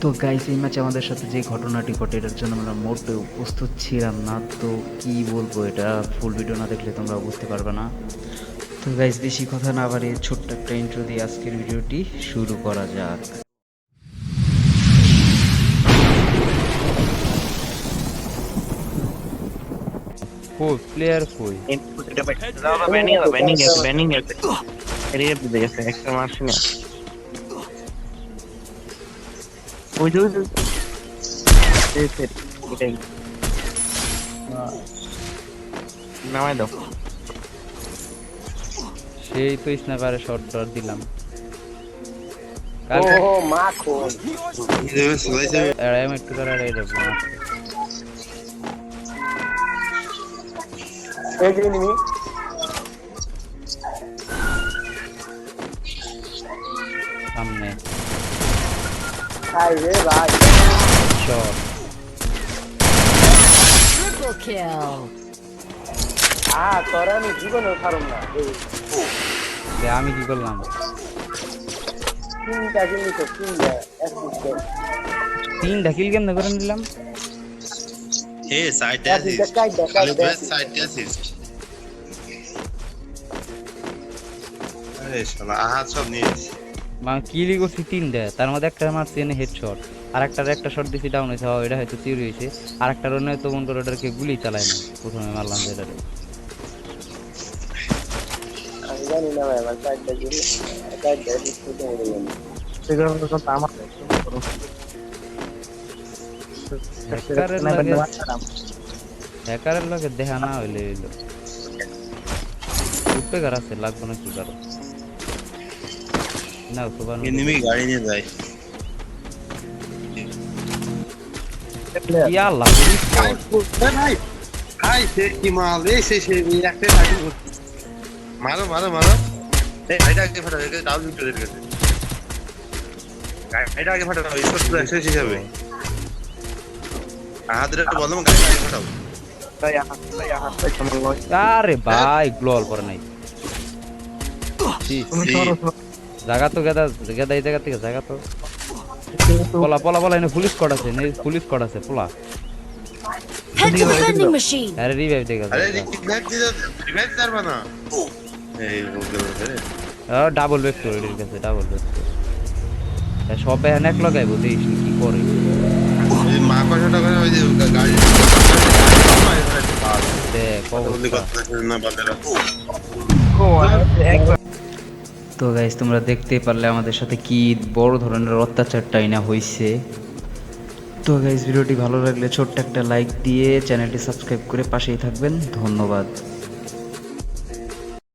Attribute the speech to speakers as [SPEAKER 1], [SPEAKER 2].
[SPEAKER 1] তো গাইস এই ম্যাচে আমাদের সাথে যে ঘটনাটি ঘটে এটার জন্য আমরা মোটেও প্রস্তুত ছিলাম না। তো কি বলব এটা ফুল ভিডিও না দেখলে তোমরা বুঝতে পারবে না। তো গাইস বেশি কথা না বাড়িয়ে ছোট্ট একটা ইন্ট্রো দিয়ে আজকের ভিডিওটি শুরু করা যাক।
[SPEAKER 2] কই প্লেয়ার কই?
[SPEAKER 3] ব্যানিং গেছে একটা মারছি না ওই যে এটাই নামাই দাও
[SPEAKER 2] সেই তো স্নাইপারে শর্ট টট দিলাম।
[SPEAKER 4] ও মাখো।
[SPEAKER 2] এড়াই আমি একটু করে এড়াই দেবো
[SPEAKER 4] এই যে নিমি খাই রে ভাই
[SPEAKER 5] kill.
[SPEAKER 4] আ তোরা আমি জীবনেও ছাড়ুম না
[SPEAKER 2] আমি কি করলাম?
[SPEAKER 4] তিনটা জিনিস তিনটা অ্যাসিস্ট
[SPEAKER 2] তিনটা কিল কেমনে করে নিলাম?
[SPEAKER 4] অ্যাসিস্ট.
[SPEAKER 6] আরে শালা আহাত সব নিয়েছি।
[SPEAKER 2] কিলি করছি তিনটা তার মধ্যে একটা মারছি এনে হেডশট আর একটা একটা শট দিছি ডাউন হয়েছে এটা হয়তো চুরি হয়েছে। আর একটা রনে তো মন করে ওটাকে গুলি চালায় না প্রথমে মারলাম
[SPEAKER 4] জানি না ভাই আমার কাইডা জিনিস কাইডা ডিসপ্লে করে দিলাম
[SPEAKER 3] সেগুলো তো আমার
[SPEAKER 2] হ্যাকারের লাগে দেখা না হইলে হইল। উঠবে আছে লাগবে না কি কারও না সুবান
[SPEAKER 6] এনিমি গাড়ি নিয়ে যায়।
[SPEAKER 2] কি আল্লাহ
[SPEAKER 6] ভাই ভাই। সে কি মাল? এই সে সে একটা গাড়ি মারো মারো মারো। এই গাড়িটা আগে ফাটাও এটা ডাউন দিতে দেবে গাড়িটা আগে ফাটাও স্কোর পুরো একশো হিসাবে। আহাদের একটা বললাম গাড়িটা আগে ফাটাও।
[SPEAKER 3] তাই হাত তাই হাত তাই তোমার লয়
[SPEAKER 2] আরে ভাই গ্লোল পরে নাই। জায়গা তো গেদা গেদা এই জায়গা থেকে জায়গা তো। পলা পলা পলা এনে পুলিশ কট আছে নে পুলিশ কট আছে পোলা। আরে রিভাইভ দেখে
[SPEAKER 6] আরে রিভাইভ দিতে রিভাইভ পারবা না। এই
[SPEAKER 2] ডাবল ভেক্টর এর কাছে ডাবল ভেক্টর সব এখানে এক লাগাইবো দেখিস কি করে?
[SPEAKER 6] মা কথাটা করে ওই যে গাড়ি
[SPEAKER 2] দেখ
[SPEAKER 6] বললি কথা না বাদেরা
[SPEAKER 1] তো গাইজ তোমরা দেখতে পারলে আমাদের সাথে কি বড় ধরনের অত্যাচারটাই না হয়েছে তো গাইজ ভিডিওটি ভালো লাগলে ছোট্ট একটা লাইক দিয়ে চ্যানেলটি সাবস্ক্রাইব করে পাশেই থাকবেন। ধন্যবাদ।